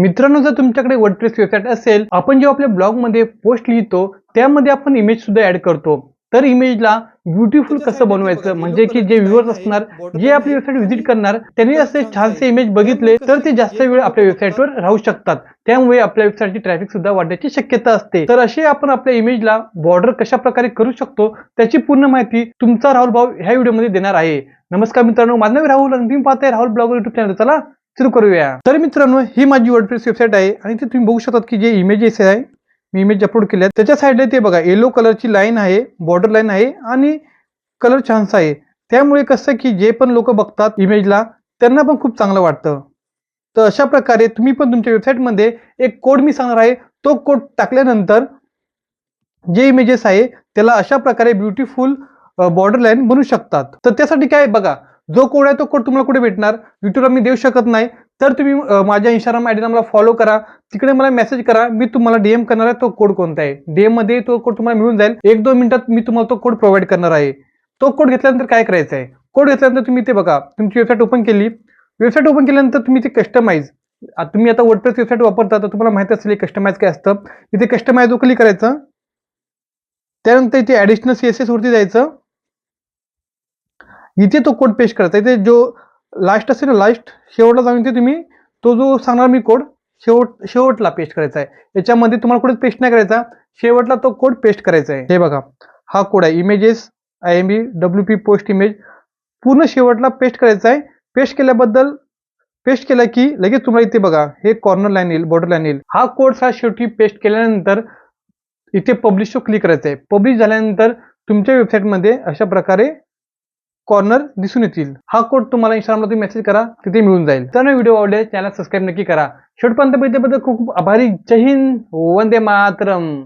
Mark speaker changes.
Speaker 1: मित्रांनो जर तुमच्याकडे वर्डप्रेस वेबसाईट असेल आपण जेव्हा आपल्या ब्लॉगमध्ये पोस्ट लिहितो त्यामध्ये आपण इमेज सुद्धा ऍड करतो. तर इमेजला ब्युटिफुल कसं बनवायचं? म्हणजे की जे व्ह्युअर्स असणार जे आपली वेबसाईट व्हिजिट करणार त्यांनी असे छानसे इमेज बघितले तर ते जास्त वेळ आपल्या वेबसाईटवर राहू शकतात. त्यामुळे आपल्या वेबसाईटची ट्रॅफिक सुद्धा वाढण्याची शक्यता असते. तर असे आपण आपल्या इमेजला बॉर्डर कशा प्रकारे करू शकतो त्याची पूर्ण माहिती तुमचा राहुल भाऊ ह्या व्हिडिओमध्ये देणार आहे. नमस्कार मित्रांनो माझं नाव राहुल आणि तुम्ही पाहताय राहुल ब्लॉग युट्यूब चॅनल चला सुरू करूया. तर मित्रांनो ही माझी वर्डप्रेस वेबसाईट आहे आणि ते तुम्ही बघू शकतात की जे इमेजेस आहे मी इमेज अपलोड केल्या त्याच्या साईडला ते बघा येलो कलरची लाईन आहे बॉर्डर लाईन आहे आणि कलर छानसा आहे. त्यामुळे कसं की जे पण लोक बघतात इमेजला त्यांना पण खूप चांगलं वाटतं. तर अशा प्रकारे तुम्ही पण तुमच्या वेबसाईटमध्ये एक कोड मी सांगणार आहे. तो कोड टाकल्यानंतर जे इमेजेस आहे त्याला अशा प्रकारे ब्युटिफुल बॉर्डर लाईन बनू शकतात. तर त्यासाठी काय आहे? बघा जो कोड आहे तो कोड तुम्हाला कुठे भेटणार? युट्यूबला मी देऊ शकत नाही. तर तुम्ही माझ्या इंस्टाग्राम आयडीला मला फॉलो करा. तिकडे मला मेसेज करा. मी तुम्हाला डीएम करणार आहे. तो कोड कोणता आहे? डीएममध्ये तो कोड तुम्हाला मिळून जाईल. एक दोन मिनिटात मी तुम्हाला तो कोड प्रोव्हाइड करणार आहे. तो कोड घेतल्यानंतर काय करायचं आहे? कोड घेतल्यानंतर तुम्ही ते बघा. तुमची वेबसाईट ओपन केली. वेबसाईट ओपन केल्यानंतर तुम्ही ते कस्टमाइज तुम्ही आता वर्डप्रेस वेबसाईट वापरता तर तुम्हाला माहिती असेल कस्टमाइज काय असतं. इथे कस्टमाइज क्लिक करायचं. त्यानंतर इथे ऍडिशनल सी एस एस वरती जायचं. इथे तो कोड पेस्ट करायचा इथे जो लास्ट असेल ना लास्ट शेवटला जाऊन इथे तुम्ही तो जो सांगणार मी कोड शेवट शेवटला पेस्ट करायचा आहे. याच्यामध्ये तुम्हाला कुठेच पेस्ट नाही करायचा. शेवटला तो कोड पेस्ट करायचा आहे. हे बघा हा कोड आहे. Images I M B W P post image पूर्ण शेवटला पेस्ट करायचा आहे. पेस्ट केल्याबद्दल पेस्ट केला की लगेच तुम्हाला इथे बघा हे कॉर्नर लाईन येईल बॉर्डर लाईन येईल. हा कोड हा शेवटी पेस्ट केल्यानंतर इथे पब्लिश क्लिक करायचं आहे. पब्लिश झाल्यानंतर तुमच्या वेबसाईटमध्ये अशा प्रकारे कॉर्नर दिसून येतील. हा कोड तुम्हाला इंस्टाग्रामला तुम्ही मेसेज करा तिथे मिळून जाईल. तर व्हिडिओ आवडले चॅनल सबस्क्राईब नक्की करा. शेवटपर्यंत बद्दल खूप खूप आभारी. जय हिंद. वंदे मातरम.